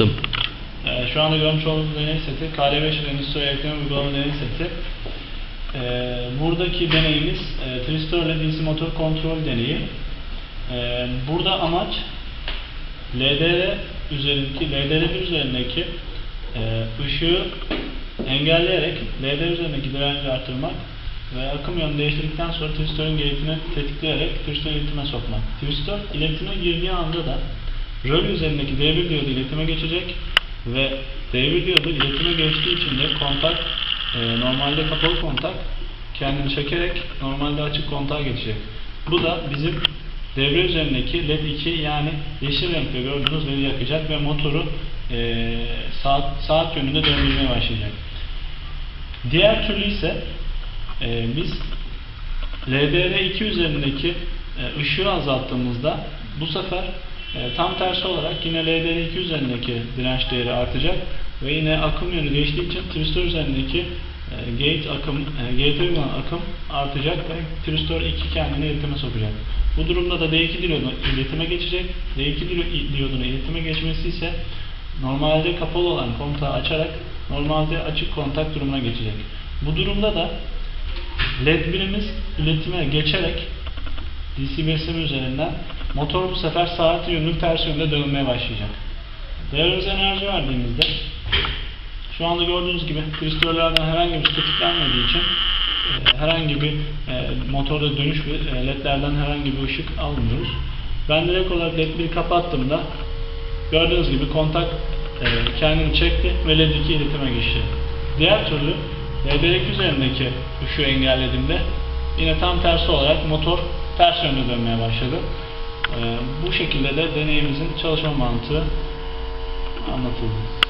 Ee, şu anda görmüş olduğunuz deney seti KD5 Endüstri Elektronik Uygulama deney seti. Ee, buradaki deneyimiz e, Tristor ile DC motor kontrol deneyi. Ee, burada amaç LDR üzerindeki LDR1 üzerindeki e, ışığı engelleyerek LDR üzerindeki direnci artırmak ve akım yönünü değiştirdikten sonra tristorun gate'ini tetikleyerek tristor iletime sokmak. Tristor iletime girdiği anda da röl üzerindeki D1 diyodu iletime geçecek ve D1 diyodu iletime geçtiği için de kontak e, normalde kapalı kontak kendini çekerek normalde açık kontağa geçecek. Bu da bizim devre üzerindeki LED 2 yani yeşil renkte gördüğünüz LED'i yakacak ve motoru e, saat, saat yönünde döndürmeye başlayacak. Diğer türlü ise e, biz LDR2 üzerindeki e, ışığı azalttığımızda bu sefer e, tam tersi olarak yine LDR2 üzerindeki direnç değeri artacak ve yine akım yönü değiştiği için tristor üzerindeki e, gate akım, e, gate'e uygulanan akım artacak ve tristor 2 kendini iletime sokacak. Bu durumda da D2 diyodu iletime geçecek. D2 diyo- diyodunun iletime geçmesi ise normalde kapalı olan kontağı açarak normalde açık kontak durumuna geçecek. Bu durumda da LED birimiz iletime geçerek DC besleme üzerinden motor bu sefer saat yönünün ters yönde dönmeye başlayacak. Devremize enerji verdiğimizde şu anda gördüğünüz gibi kristollerden herhangi bir tetiklenmediği için e, herhangi bir e, motorda dönüş ve e, ledlerden herhangi bir ışık almıyoruz. Ben direkt olarak led 1'i kapattığımda gördüğünüz gibi kontak e, kendini çekti ve led 2 iletime geçti. Diğer türlü LD2 üzerindeki ışığı engellediğimde yine tam tersi olarak motor ters yönde dönmeye başladı. E, bu şekilde de deneyimizin çalışma mantığı anlatıldı.